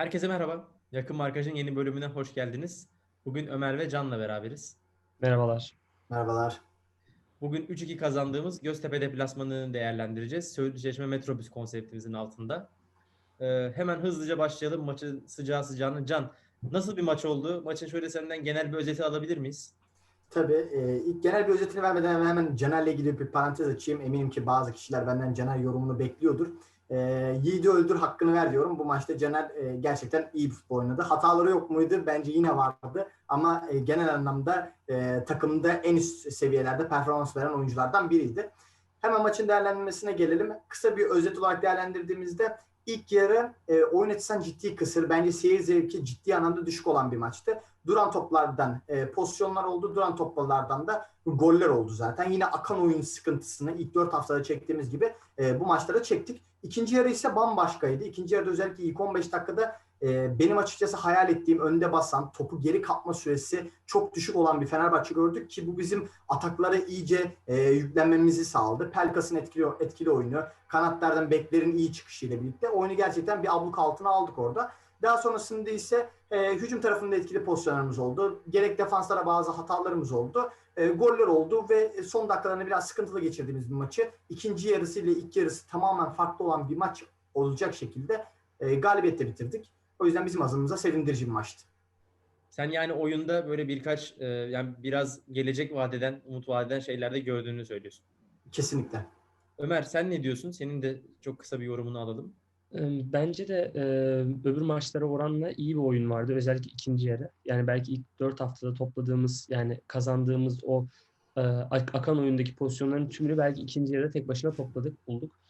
Herkese merhaba. Yakın Markaj'ın yeni bölümüne hoş geldiniz. Bugün Ömer ve Can'la beraberiz. Merhabalar. Merhabalar. Bugün 3-2 kazandığımız Göztepe deplasmanını değerlendireceğiz. Söğütlü Metrobüs konseptimizin altında. Ee, hemen hızlıca başlayalım maçın sıcağı sıcağına. Can, nasıl bir maç oldu? Maçın şöyle senden genel bir özeti alabilir miyiz? Tabii e, ilk genel bir özetini vermeden hemen, hemen Caner'le ilgili bir parantez açayım. Eminim ki bazı kişiler benden Caner yorumunu bekliyordur. E, Yiğidi öldür hakkını ver diyorum. Bu maçta Caner e, gerçekten iyi bir futbol oynadı. Hataları yok muydu? Bence yine vardı. Ama e, genel anlamda e, takımda en üst seviyelerde performans veren oyunculardan biriydi. Hemen maçın değerlendirmesine gelelim. Kısa bir özet olarak değerlendirdiğimizde ilk yarı e, oyun açısından ciddi kısır. Bence seyir zevki ciddi anlamda düşük olan bir maçtı. Duran toplardan e, pozisyonlar oldu. Duran toplardan da goller oldu zaten. Yine akan oyun sıkıntısını ilk 4 haftada çektiğimiz gibi e, bu maçlara çektik. İkinci yarı ise bambaşkaydı. İkinci yarıda özellikle ilk 15 dakikada e, benim açıkçası hayal ettiğim önde basan, topu geri kapma süresi çok düşük olan bir Fenerbahçe gördük ki bu bizim ataklara iyice e, yüklenmemizi sağladı. Pelkas'ın etkili, etkili oyunu, kanatlardan beklerin iyi çıkışıyla birlikte oyunu gerçekten bir abluk altına aldık orada. Daha sonrasında ise e, hücum tarafında etkili pozisyonlarımız oldu. Gerek defanslara bazı hatalarımız oldu. E, goller oldu ve son dakikalarını biraz sıkıntılı geçirdiğimiz bir maçı ikinci yarısı ile ilk yarısı tamamen farklı olan bir maç olacak şekilde e, galibiyetle bitirdik. O yüzden bizim azımıza sevindirici bir maçtı. Sen yani oyunda böyle birkaç e, yani biraz gelecek vadeden, umut vadeden şeylerde gördüğünü söylüyorsun. Kesinlikle. Ömer sen ne diyorsun? Senin de çok kısa bir yorumunu alalım. Bence de e, öbür maçlara oranla iyi bir oyun vardı. Özellikle ikinci yarı. Yani belki ilk dört haftada topladığımız yani kazandığımız o e, ak- akan oyundaki pozisyonların tümünü belki ikinci yarıda tek başına topladık, bulduk.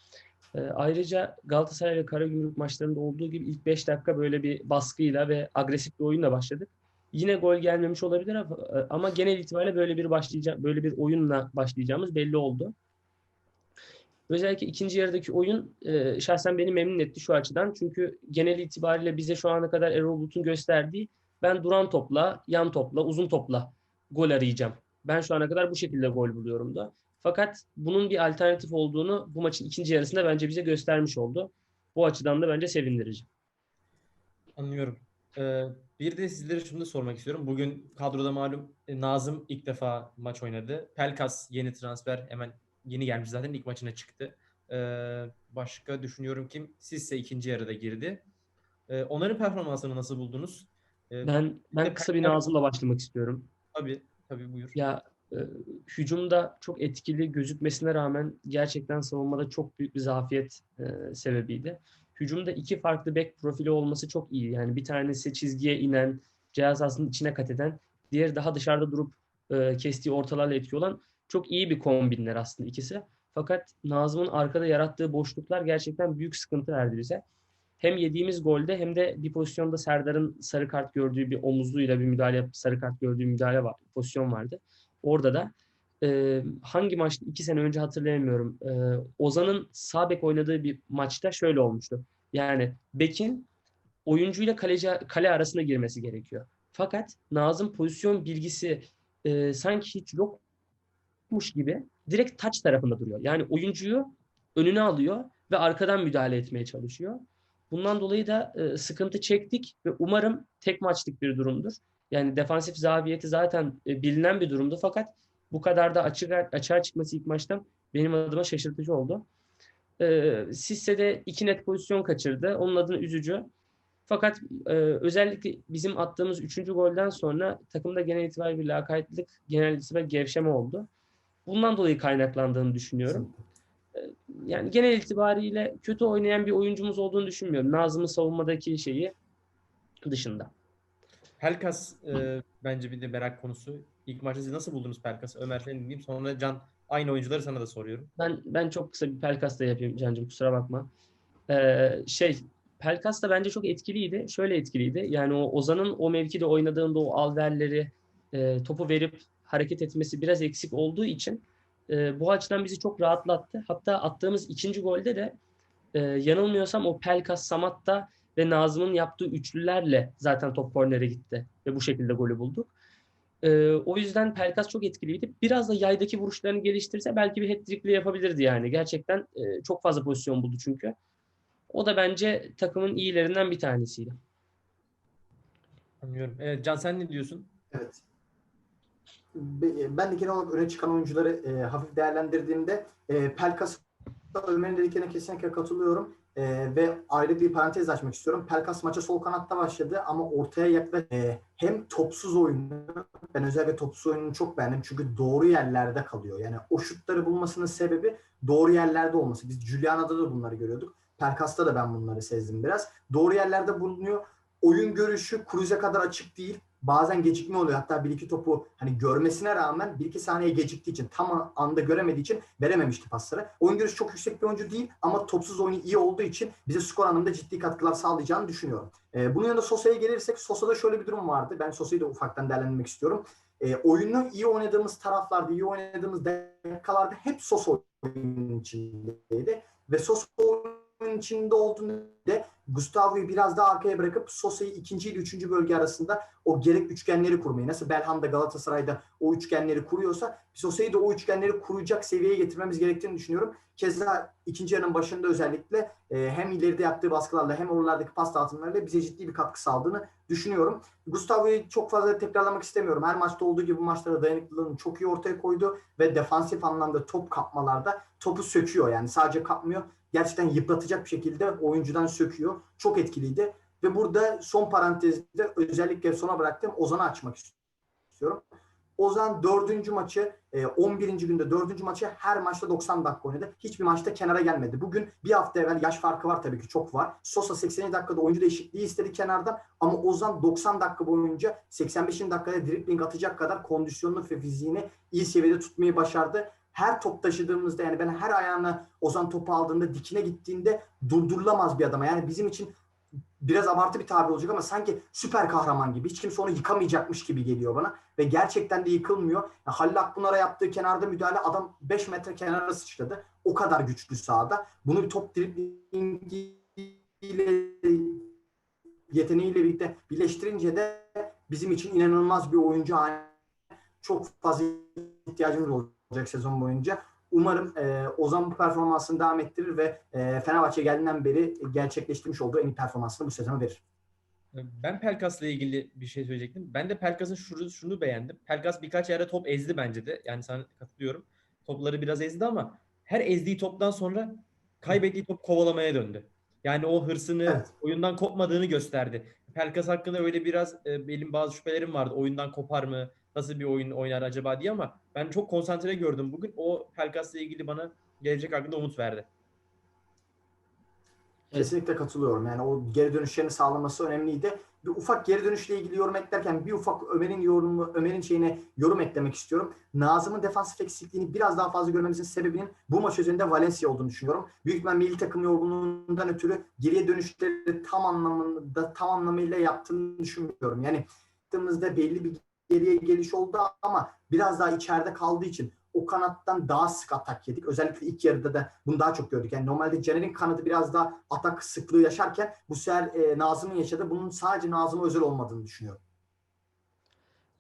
E, ayrıca Galatasaray ve Karagümrük maçlarında olduğu gibi ilk 5 dakika böyle bir baskıyla ve agresif bir oyunla başladık. Yine gol gelmemiş olabilir ama, ama genel itibariyle böyle bir başlayacak böyle bir oyunla başlayacağımız belli oldu. Özellikle ikinci yarıdaki oyun e, şahsen beni memnun etti şu açıdan. Çünkü genel itibariyle bize şu ana kadar Erol Bulut'un gösterdiği ben duran topla, yan topla, uzun topla gol arayacağım. Ben şu ana kadar bu şekilde gol buluyorum da. Fakat bunun bir alternatif olduğunu bu maçın ikinci yarısında bence bize göstermiş oldu. Bu açıdan da bence sevindirici. Anlıyorum. Ee, bir de sizlere şunu da sormak istiyorum. Bugün kadroda malum e, Nazım ilk defa maç oynadı. Pelkas yeni transfer hemen yeni gelmiş zaten ilk maçına çıktı. Ee, başka düşünüyorum kim? Sizse ikinci yarıda girdi. Ee, onların performansını nasıl buldunuz? Ee, Ben ben kısa bir Nazım'la başlamak istiyorum. Tabii, tabii buyur. Ya e, hücumda çok etkili gözükmesine rağmen gerçekten savunmada çok büyük bir zafiyet e, sebebiydi. Hücumda iki farklı bek profili olması çok iyi. Yani bir tanesi çizgiye inen, cihaz sahasının içine kat eden, diğeri daha dışarıda durup e, kestiği ortalarla etki olan çok iyi bir kombinler aslında ikisi. Fakat Nazım'ın arkada yarattığı boşluklar gerçekten büyük sıkıntı verdi bize. Hem yediğimiz golde hem de bir pozisyonda Serdar'ın sarı kart gördüğü bir omuzluyla bir müdahale sarı kart gördüğü müdahale var, pozisyon vardı. Orada da e, hangi maçta iki sene önce hatırlayamıyorum. E, Ozan'ın sağ bek oynadığı bir maçta şöyle olmuştu. Yani bekin oyuncuyla kaleci, kale arasına girmesi gerekiyor. Fakat Nazım pozisyon bilgisi e, sanki hiç yokmuş gibi direkt taç tarafında duruyor. Yani oyuncuyu önüne alıyor ve arkadan müdahale etmeye çalışıyor. Bundan dolayı da e, sıkıntı çektik ve umarım tek maçlık bir durumdur. Yani defansif zaviyeti zaten e, bilinen bir durumdu fakat bu kadar da açık açığa çıkması ilk maçtan benim adıma şaşırtıcı oldu. E, Sisse de iki net pozisyon kaçırdı. Onun adına üzücü. Fakat e, özellikle bizim attığımız üçüncü golden sonra takımda genel itibariyle bir lakaytlık, genel itibariyle gevşeme oldu. Bundan dolayı kaynaklandığını düşünüyorum. Yani genel itibariyle kötü oynayan bir oyuncumuz olduğunu düşünmüyorum. Nazım'ın savunmadaki şeyi dışında. Pelkas e, bence bir de merak konusu. İlk maçta siz nasıl buldunuz Pelkas'ı? Ömer seni dinleyeyim. Sonra Can aynı oyuncuları sana da soruyorum. Ben ben çok kısa bir Pelkas da yapayım Can'cığım kusura bakma. Ee, şey Pelkas da bence çok etkiliydi. Şöyle etkiliydi. Yani o Ozan'ın o mevkide oynadığında o alverleri e, topu verip hareket etmesi biraz eksik olduğu için e, bu açıdan bizi çok rahatlattı. Hatta attığımız ikinci golde de e, yanılmıyorsam o Pelkas, Samatta ve Nazım'ın yaptığı üçlülerle zaten top kornere gitti ve bu şekilde golü bulduk. E, o yüzden Pelkas çok etkiliydi. Biraz da yaydaki vuruşlarını geliştirse belki bir hat-trick'li yapabilirdi yani. Gerçekten e, çok fazla pozisyon buldu çünkü. O da bence takımın iyilerinden bir tanesiydi. Anlıyorum. Evet Can sen ne diyorsun? Evet. Be- Ben de genel olarak öne çıkan oyuncuları e, hafif değerlendirdiğimde e, Pelkas Ömer'in dediklerine kesinlikle katılıyorum. E, ve ayrı bir parantez açmak istiyorum. Pelkas maça sol kanatta başladı ama ortaya yaklaş e, hem topsuz oyunu ben özellikle topsuz oyununu çok beğendim çünkü doğru yerlerde kalıyor. Yani o şutları bulmasının sebebi doğru yerlerde olması. Biz Giuliano'da da bunları görüyorduk. Pelkas'ta da ben bunları sezdim biraz. Doğru yerlerde bulunuyor. Oyun görüşü Cruz'e kadar açık değil. Bazen gecikme oluyor. Hatta bir iki topu hani görmesine rağmen bir iki saniye geciktiği için tam anda göremediği için verememişti pasları. Oyun görüşü çok yüksek bir oyuncu değil ama topsuz oyunu iyi olduğu için bize skor anlamında ciddi katkılar sağlayacağını düşünüyorum. Ee, bunun yanında Sosa'ya gelirsek Sosa'da şöyle bir durum vardı. Ben Sosa'yı da ufaktan değerlendirmek istiyorum. Ee, oyunu iyi oynadığımız taraflarda, iyi oynadığımız dakikalarda hep Sosa oyunun içindeydi. Ve Sosa oyunun içinde olduğunda Gustavo'yu biraz daha arkaya bırakıp Sosa'yı ikinci ile üçüncü bölge arasında o gerek üçgenleri kurmayı nasıl Belhanda Galatasaray'da o üçgenleri kuruyorsa Sosa'yı da o üçgenleri kuracak seviyeye getirmemiz gerektiğini düşünüyorum. Keza ikinci yarının başında özellikle e, hem ileride yaptığı baskılarla hem oralardaki pas dağıtımlarıyla bize ciddi bir katkı sağladığını düşünüyorum. Gustavo'yu çok fazla tekrarlamak istemiyorum. Her maçta olduğu gibi bu maçlarda dayanıklılığını çok iyi ortaya koydu ve defansif anlamda top kapmalarda topu söküyor. Yani sadece kapmıyor. Gerçekten yıpratacak bir şekilde oyuncudan söküyor. Çok etkiliydi. Ve burada son parantezde özellikle sona bıraktığım Ozan'ı açmak istiyorum. Ozan dördüncü maçı, e, 11. günde dördüncü maçı her maçta 90 dakika oynadı. Hiçbir maçta kenara gelmedi. Bugün bir hafta evvel yaş farkı var tabii ki çok var. Sosa 80 dakikada oyuncu değişikliği istedi kenardan ama Ozan 90 dakika boyunca 85 dakikada dribbling atacak kadar kondisyonunu ve fiziğini iyi seviyede tutmayı başardı. Her top taşıdığımızda yani ben her ayağına Ozan topu aldığında dikine gittiğinde durdurulamaz bir adama. Yani bizim için biraz abartı bir tabir olacak ama sanki süper kahraman gibi. Hiç kimse onu yıkamayacakmış gibi geliyor bana. Ve gerçekten de yıkılmıyor. Ya Halil Akpınar'a yaptığı kenarda müdahale adam 5 metre kenara sıçradı. O kadar güçlü sahada. Bunu bir top driblingiyle yeteneğiyle birlikte birleştirince de bizim için inanılmaz bir oyuncu haline çok fazla ihtiyacımız olacak sezon boyunca. Umarım e, Ozan bu performansını devam ettirir ve e, Fenerbahçe geldiğinden beri gerçekleştirmiş olduğu en iyi performansını bu sezona verir. Ben Pelkas'la ilgili bir şey söyleyecektim. Ben de Pelkas'ın şunu, şunu beğendim. Pelkas birkaç yerde top ezdi bence de. Yani sana katılıyorum. Topları biraz ezdi ama her ezdiği toptan sonra kaybettiği top kovalamaya döndü. Yani o hırsını Evet. oyundan kopmadığını gösterdi. Pelkas hakkında öyle biraz e, benim bazı şüphelerim vardı. Oyundan kopar mı? Nasıl bir oyun oynar acaba diye ama ben çok konsantre gördüm bugün. O Pelkas'la ilgili bana gelecek hakkında umut verdi. Kesinlikle katılıyorum. Yani o geri dönüşlerini sağlaması önemliydi. Bir ufak geri dönüşle ilgili yorum eklerken bir ufak Ömer'in yorumu, Ömer'in şeyine yorum eklemek istiyorum. Nazım'ın defansif eksikliğini biraz daha fazla görmemizin sebebinin bu maç üzerinde Valencia olduğunu düşünüyorum. Büyük ihtimal milli takım yorgunluğundan ötürü geriye dönüşleri tam anlamında tam anlamıyla yaptığını düşünmüyorum. Yani baktığımızda belli bir geriye geliş oldu ama biraz daha içeride kaldığı için o kanattan daha sık atak yedik. Özellikle ilk yarıda da bunu daha çok gördük. Yani normalde Caner'in kanadı biraz daha atak sıklığı yaşarken bu sefer e, Nazım'ın yaşadığı bunun sadece Nazım'a özel olmadığını düşünüyorum.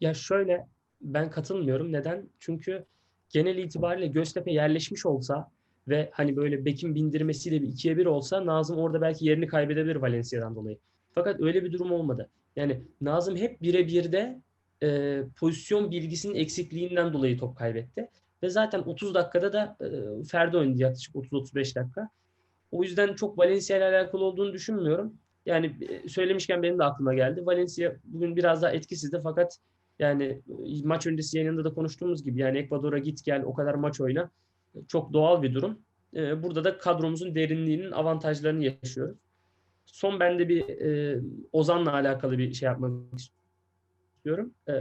Ya şöyle ben katılmıyorum. Neden? Çünkü genel itibariyle Göztepe yerleşmiş olsa ve hani böyle Bek'in bindirmesiyle bir ikiye bir olsa Nazım orada belki yerini kaybedebilir Valencia'dan dolayı. Fakat öyle bir durum olmadı. Yani Nazım hep birebirde e, pozisyon bilgisinin eksikliğinden dolayı top kaybetti. Ve zaten 30 dakikada da e, Ferdi oynadı yaklaşık 30-35 dakika. O yüzden çok Valencia ile alakalı olduğunu düşünmüyorum. Yani e, söylemişken benim de aklıma geldi. Valencia bugün biraz daha etkisizdi fakat yani e, maç öncesi yayınında da konuştuğumuz gibi yani Ekvador'a git gel o kadar maç oyna çok doğal bir durum. E, burada da kadromuzun derinliğinin avantajlarını yaşıyoruz. Son ben de bir e, Ozan'la alakalı bir şey yapmak istiyorum. E,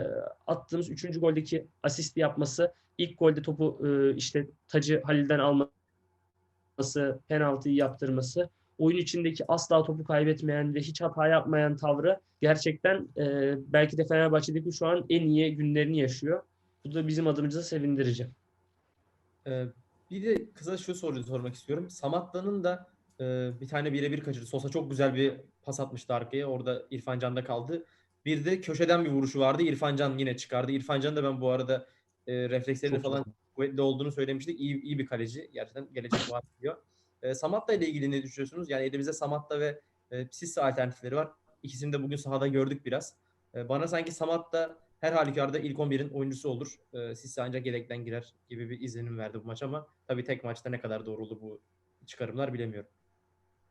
attığımız 3. goldeki asisti yapması, ilk golde topu e, işte Tacı Halil'den alması, penaltıyı yaptırması, oyun içindeki asla topu kaybetmeyen ve hiç hata yapmayan tavrı gerçekten e, belki de Fenerbahçe'deki şu an en iyi günlerini yaşıyor. Bu da bizim adımıza sevindirici. Ee, bir de kısa şu soruyu sormak istiyorum. Samatta'nın da e, bir tane birebir kaçırdı. Sosa çok güzel bir pas atmıştı arkaya. Orada İrfan Can'da kaldı. Bir de köşeden bir vuruşu vardı. İrfan Can yine çıkardı. İrfan Can da ben bu arada e, reflekslerinde Çok falan kuvvetli olduğunu söylemiştik. İyi, iyi bir kaleci. Gerçekten gelecek vaat ediyor. E, Samatta ile ilgili ne düşünüyorsunuz? Yani elimizde Samatta ve e, Sisse alternatifleri var. İkisini de bugün sahada gördük biraz. E, bana sanki Samat da her halükarda ilk 11'in oyuncusu olur. E, Sisse ancak yedekten girer gibi bir izlenim verdi bu maç ama tabii tek maçta ne kadar doğru olur bu çıkarımlar bilemiyorum.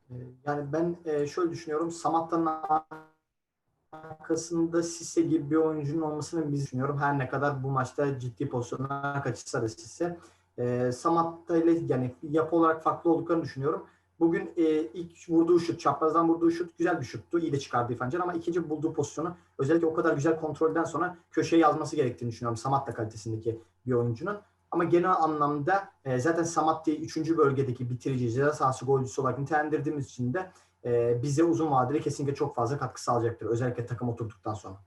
Ee, Yani ben e, şöyle düşünüyorum. Samatta'nın arkasında Sisse gibi bir oyuncunun olmasını biz düşünüyorum. Her ne kadar bu maçta ciddi pozisyonlar kaçırsa da Sisse. Ee, Samatta ile yani yapı olarak farklı olduklarını düşünüyorum. Bugün e, ilk vurduğu şut, çaprazdan vurduğu şut güzel bir şuttu. İyi de çıkardı İrfan ama ikinci bulduğu pozisyonu özellikle o kadar güzel kontrolden sonra köşeye yazması gerektiğini düşünüyorum. Samatta kalitesindeki bir oyuncunun. Ama genel anlamda e, zaten Samatta'yı 3. bölgedeki bitirici, ceza sahası golcüsü olarak nitelendirdiğimiz için de e, bize uzun vadeli kesinlikle çok fazla katkı sağlayacaktır. Özellikle takım oturduktan sonra.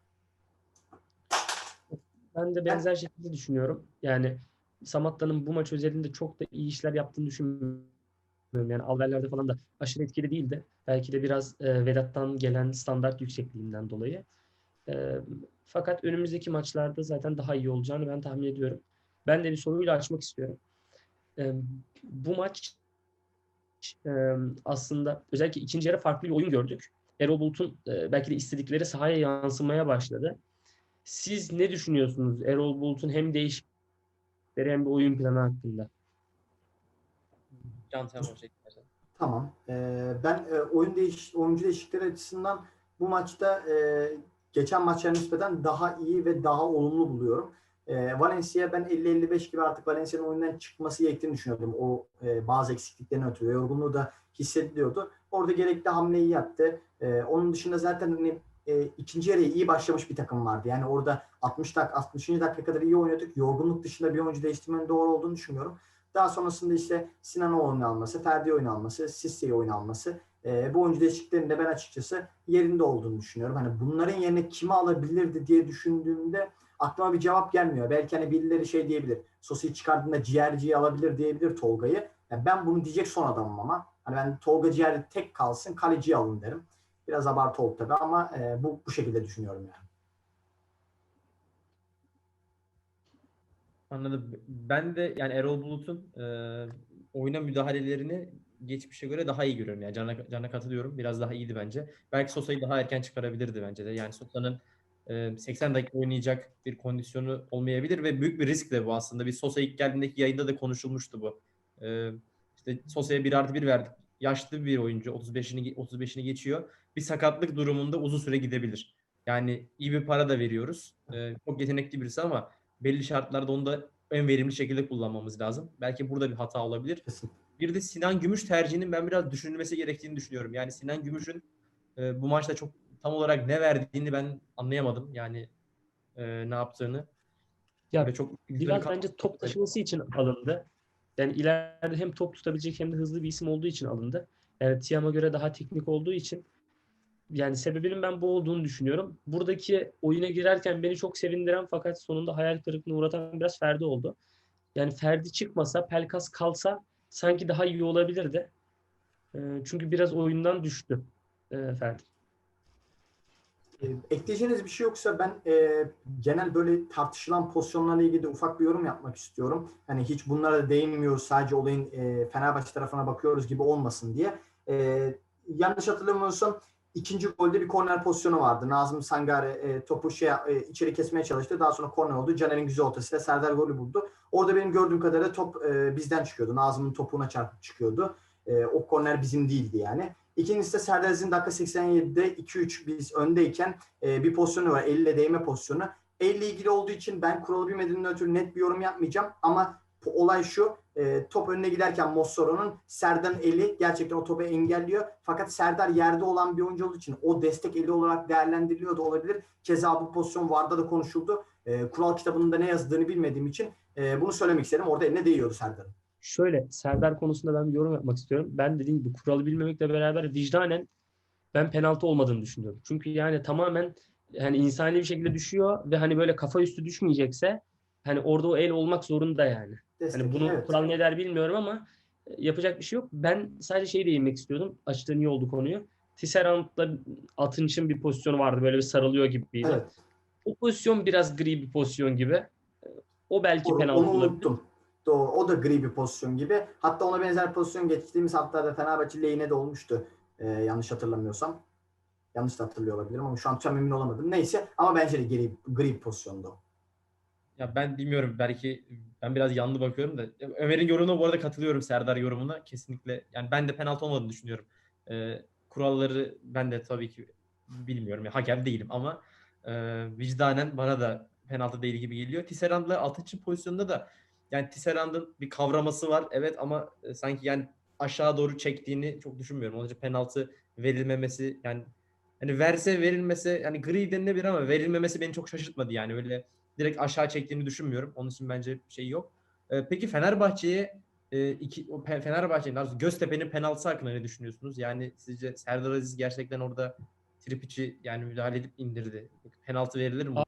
Ben de benzer şekilde düşünüyorum. Yani Samatta'nın bu maç özelinde çok da iyi işler yaptığını düşünmüyorum. Yani alverlerde falan da aşırı etkili değildi. Belki de biraz e, Vedat'tan gelen standart yüksekliğinden dolayı. E, fakat önümüzdeki maçlarda zaten daha iyi olacağını ben tahmin ediyorum. Ben de bir soruyla açmak istiyorum. E, bu maç e, aslında özellikle ikinci yarı farklı bir oyun gördük. Erol Bulut'un e, belki de istedikleri sahaya yansımaya başladı. Siz ne düşünüyorsunuz Erol Bulut'un hem değişiklikleri hem de oyun planı hakkında? Can istersen. Tamam. Ee, ben e, oyun değiş oyuncu değişiklikleri açısından bu maçta e, geçen maçlara nispeten daha iyi ve daha olumlu buluyorum. E, Valencia ben 50-55 gibi artık Valencia'nın oyundan çıkması gerektiğini düşünüyordum. O e, bazı eksikliklerini ötürü. Yorgunluğu da hissediliyordu. Orada gerekli hamleyi yaptı. E, onun dışında zaten hani, e, ikinci yarıya iyi başlamış bir takım vardı. Yani orada 60 dak 60. dakika kadar iyi oynadık. Yorgunluk dışında bir oyuncu değiştirmenin doğru olduğunu düşünüyorum. Daha sonrasında işte Sinan oyunu alması, Ferdi oyunu alması, Sisse'yi oyunu alması. E, bu oyuncu değişikliklerinde ben açıkçası yerinde olduğunu düşünüyorum. Hani bunların yerine kimi alabilirdi diye düşündüğümde aklıma bir cevap gelmiyor. Belki hani birileri şey diyebilir. Sosi'yi çıkardığında ciğerciyi alabilir diyebilir Tolga'yı. Yani ben bunu diyecek son adamım ama. Hani ben Tolga ciğer tek kalsın kaleciyi alın derim. Biraz abartı oldu tabii ama e, bu bu şekilde düşünüyorum yani. Anladım. Ben de yani Erol Bulut'un e, oyuna müdahalelerini geçmişe göre daha iyi görüyorum. Yani Can'a, Can'a katılıyorum. Biraz daha iyiydi bence. Belki Sosa'yı daha erken çıkarabilirdi bence de. Yani Sosa'nın 80 dakika oynayacak bir kondisyonu olmayabilir ve büyük bir risk de bu aslında. Bir Sosa ilk geldiğindeki yayında da konuşulmuştu bu. İşte Sosa'ya 1 artı 1 verdik. Yaşlı bir oyuncu 35'ini 35'ini geçiyor. Bir sakatlık durumunda uzun süre gidebilir. Yani iyi bir para da veriyoruz. Çok yetenekli birisi ama belli şartlarda onu da en verimli şekilde kullanmamız lazım. Belki burada bir hata olabilir. Kesin. Bir de Sinan Gümüş tercihinin ben biraz düşünülmesi gerektiğini düşünüyorum. Yani Sinan Gümüş'ün bu maçta çok tam olarak ne verdiğini ben anlayamadım. Yani e, ne yaptığını. Ya Ve çok Biraz bence top taşıması için alındı. Yani ileride hem top tutabilecek hem de hızlı bir isim olduğu için alındı. Yani Tiam'a göre daha teknik olduğu için yani sebebinin ben bu olduğunu düşünüyorum. Buradaki oyuna girerken beni çok sevindiren fakat sonunda hayal kırıklığına uğratan biraz Ferdi oldu. Yani Ferdi çıkmasa, Pelkas kalsa sanki daha iyi olabilirdi. Ee, Çünkü biraz oyundan düştü e, Ferdi. E, ekleyeceğiniz bir şey yoksa ben e, genel böyle tartışılan pozisyonlarla ilgili de ufak bir yorum yapmak istiyorum. Hani hiç bunlara da değinmiyoruz sadece olayın e, Fenerbahçe tarafına bakıyoruz gibi olmasın diye. E, yanlış hatırlamıyorsam ikinci golde bir korner pozisyonu vardı. Nazım Sangare e, topu şey e, içeri kesmeye çalıştı. Daha sonra korner oldu. Caner'in güzel ortasıyla Serdar golü buldu. Orada benim gördüğüm kadarıyla top e, bizden çıkıyordu. Nazım'ın topuğuna çarpıp çıkıyordu. E, o korner bizim değildi yani. İkincisi de Serdar dakika 87'de 2-3 biz öndeyken e, bir pozisyonu var. Elle değme pozisyonu. Elle ilgili olduğu için ben kuralı bilmediğimden ötürü net bir yorum yapmayacağım. Ama olay şu. e, top önüne giderken Mossoro'nun Serdar'ın eli gerçekten o topu engelliyor. Fakat Serdar yerde olan bir oyuncu olduğu için o destek eli olarak değerlendiriliyor da olabilir. Keza bu pozisyon VAR'da da konuşuldu. E, kural kitabında ne yazdığını bilmediğim için e, bunu söylemek istedim. Orada eline değiyordu Serdar'ın. Şöyle Serdar konusunda ben bir yorum yapmak istiyorum. Ben dediğim gibi kuralı bilmemekle beraber vicdanen ben penaltı olmadığını düşünüyorum. Çünkü yani tamamen hani insani bir şekilde düşüyor ve hani böyle kafa üstü düşmeyecekse hani orada o el olmak zorunda yani. Destek, Hani bunu evet. kural ne der bilmiyorum ama e, yapacak bir şey yok. Ben sadece şeyi değinmek istiyordum. Açtığın iyi oldu konuyu. Tisserand'la Atınç'ın bir pozisyonu vardı. Böyle bir sarılıyor gibiydi. Evet. O pozisyon biraz gri bir pozisyon gibi. E, O belki Doğru, penaltı onu olabilir. unuttum. Doğru. O da gri bir pozisyon gibi. Hatta ona benzer pozisyon geçtiğimiz haftalarda Fenerbahçe lehine de olmuştu. Ee, yanlış hatırlamıyorsam. Yanlış da hatırlıyor olabilirim ama şu an tam emin olamadım. Neyse ama bence de gri, gri bir pozisyonda. Ya ben bilmiyorum belki ben biraz yanlı bakıyorum da Ömer'in yorumuna bu arada katılıyorum Serdar yorumuna kesinlikle. Yani ben de penaltı olmadığını düşünüyorum. Ee, kuralları ben de tabii ki bilmiyorum. Ya, hakem değilim ama e, vicdanen bana da penaltı değil gibi geliyor. Tisserand'la Altıç'ın pozisyonunda da yani Tisserand'ın bir kavraması var evet ama e, sanki yani aşağı doğru çektiğini çok düşünmüyorum. Onun için penaltı verilmemesi yani hani verse verilmese yani gri denilebilir ama verilmemesi beni çok şaşırtmadı yani öyle direkt aşağı çektiğini düşünmüyorum. Onun için bence şey yok. Ee, peki Fenerbahçe'ye e, iki Fenerbahçe'nin daha Göztepe'nin penaltısı hakkında ne düşünüyorsunuz? Yani sizce Serdar Aziz gerçekten orada Tripiç'i yani müdahale edip indirdi. Penaltı verilir mi?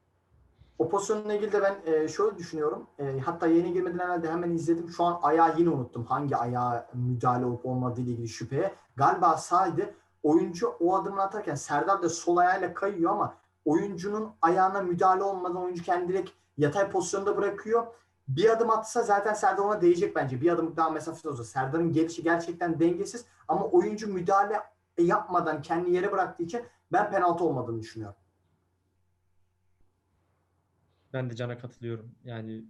Pozisyonla ilgili de ben e, şöyle düşünüyorum. E, hatta yeni girmeden evvel de hemen izledim. Şu an ayağı yine unuttum. Hangi ayağa müdahale olup olmadığı ile ilgili şüpheye. Galiba sağdı. Oyuncu o adımını atarken Serdar da sol ayağıyla kayıyor ama oyuncunun ayağına müdahale olmadan oyuncu kendini direkt yatay pozisyonda bırakıyor. Bir adım atsa zaten Serdar ona değecek bence. Bir adım daha mesafede olsa. Serdar'ın gelişi gerçekten dengesiz ama oyuncu müdahale yapmadan kendini yere bıraktığı için ben penaltı olmadığını düşünüyorum. Ben de Can'a katılıyorum. Yani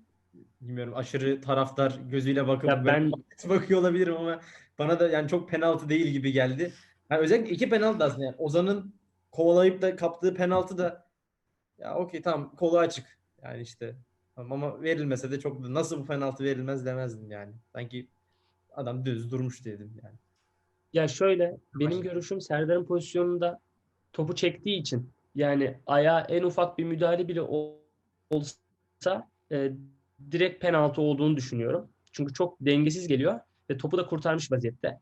bilmiyorum aşırı taraftar gözüyle bakıp Ya ben bakıyor olabilirim ama bana da yani çok penaltı değil gibi geldi. Yani özellikle iki penaltı da aslında yani Ozan'ın kovalayıp da kaptığı penaltı da ya okey tamam kolu açık. Yani işte tamam ama verilmese de çok nasıl bu penaltı verilmez demezdim yani. Sanki adam düz durmuş dedim yani. Ya şöyle benim Başla. görüşüm Serdar'ın pozisyonunda topu çektiği için yani ayağa en ufak bir müdahale bile ol- olsa e, direkt penaltı olduğunu düşünüyorum. Çünkü çok dengesiz geliyor ve topu da kurtarmış vaziyette.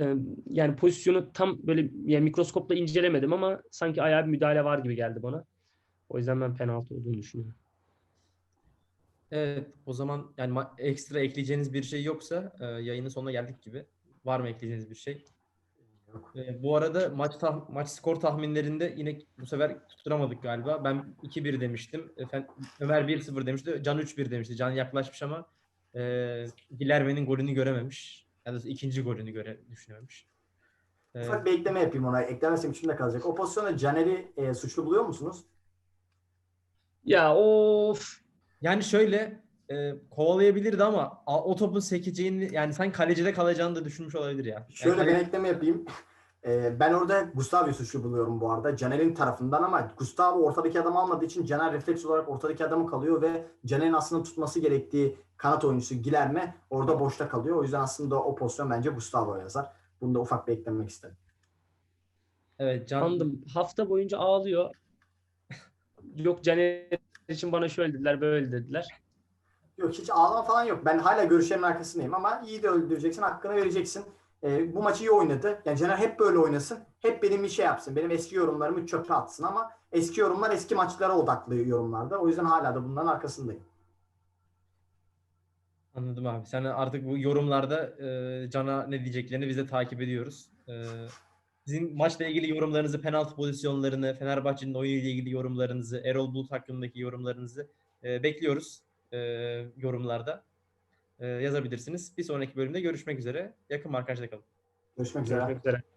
E, yani pozisyonu tam böyle yani mikroskopla incelemedim ama sanki ayağa bir müdahale var gibi geldi bana. O yüzden ben penaltı olduğunu düşünüyorum. Evet o zaman yani ekstra ekleyeceğiniz bir şey yoksa e, yayının sonuna geldik gibi. Var mı ekleyeceğiniz bir şey? Yok. E, bu arada maç tah- maç skor tahminlerinde yine bu sefer tutturamadık galiba. Ben 2-1 demiştim. Efendim, Ömer 1-0 demişti. Can 3-1 demişti. Can yaklaşmış ama e, Gilerme'nin golünü görememiş. Ya da ikinci golünü göre düşünüyormuş. E, Ufak bir ekleme yapayım ona. Eklemesem içimde kalacak. O pozisyonda Caner'i e, suçlu buluyor musunuz? Ya of yani şöyle e, kovalayabilirdi ama a- o topun sekeceğini yani sen kalecide kalacağını da düşünmüş olabilir ya. Yani Şöyle kale- ben ekleme yapayım. E, ben orada Gustavo'yu suçlu buluyorum bu arada. Caner'in tarafından ama Gustavo ortadaki adam almadığı için Caner refleks olarak ortadaki adamı kalıyor ve Caner'in aslında tutması gerektiği kanat oyuncusu Gilerme orada boşta kalıyor. O yüzden aslında o pozisyon bence Gustavo yazar. Bunu da ufak bir eklemek istedim. Evet Can Anladım. Hafta boyunca ağlıyor. Yok Caner için bana şöyle dediler, böyle dediler. Yok hiç ağlama falan yok. Ben hala görüşlerin arkasındayım ama iyi de öldüreceksin, hakkını vereceksin. Ee, bu maçı iyi oynadı. Yani Caner hep böyle oynasın. Hep benim bir şey yapsın. Benim eski yorumlarımı çöpe atsın ama eski yorumlar eski maçlara odaklı yorumlarda. O yüzden hala da bunların arkasındayım. Anladım abi. Sen artık bu yorumlarda e, Can'a ne diyeceklerini biz de takip ediyoruz. E, sizin maçla ilgili yorumlarınızı, penaltı pozisyonlarını, Fenerbahçe'nin oyunu ile ilgili yorumlarınızı, Erol Bulut hakkındaki yorumlarınızı e, bekliyoruz e, yorumlarda. E, yazabilirsiniz. Bir sonraki bölümde görüşmek üzere. Yakın arkadaşlar kalın. Görüşmek üzere. Görüşmek üzere.